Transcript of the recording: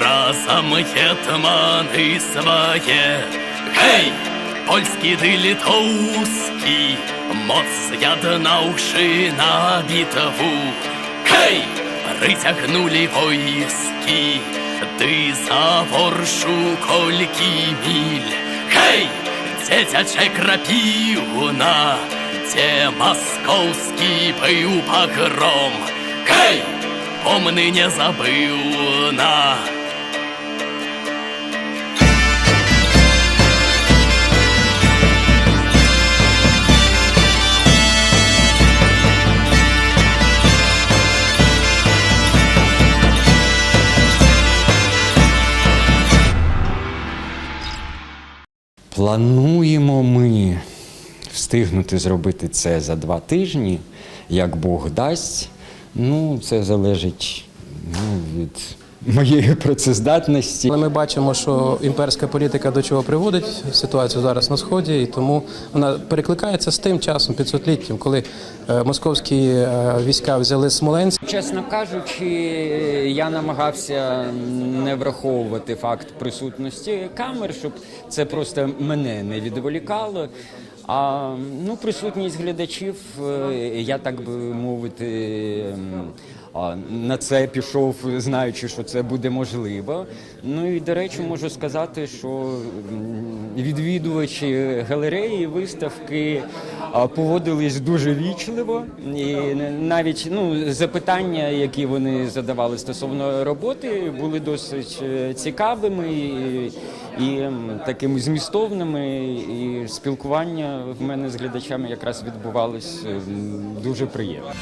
разом гетмани своє. Гей, польські ти литовські, моц з'єднавши на битву. Гей, притягнули войски, ти за воршу кольки міль. Гей, дитяче крапівна, де московський бив погром. Гей, помни не забив на. Плануємо ми встигнути зробити це за два тижні, як Бог дасть. Ну, це залежить ну, від моєї працездатності. Але ми бачимо, що імперська політика до чого приводить ситуацію зараз на сході, і тому вона перекликається з тим часом 500-літтям, коли е, московські е, війська взяли Смоленськ. Чесно кажучи, я намагався не враховувати факт присутності камер, щоб це просто мене не відволікало. А ну, присутність глядачів, е, я так би мовити. На це пішов, знаючи, що це буде можливо. Ну і до речі, можу сказати, що відвідувачі галереї, виставки поводились дуже вічливо, і навіть ну запитання, які вони задавали стосовно роботи, були досить е, цікавими і, і такими змістовними. І спілкування в мене з глядачами якраз відбувалось дуже приємно.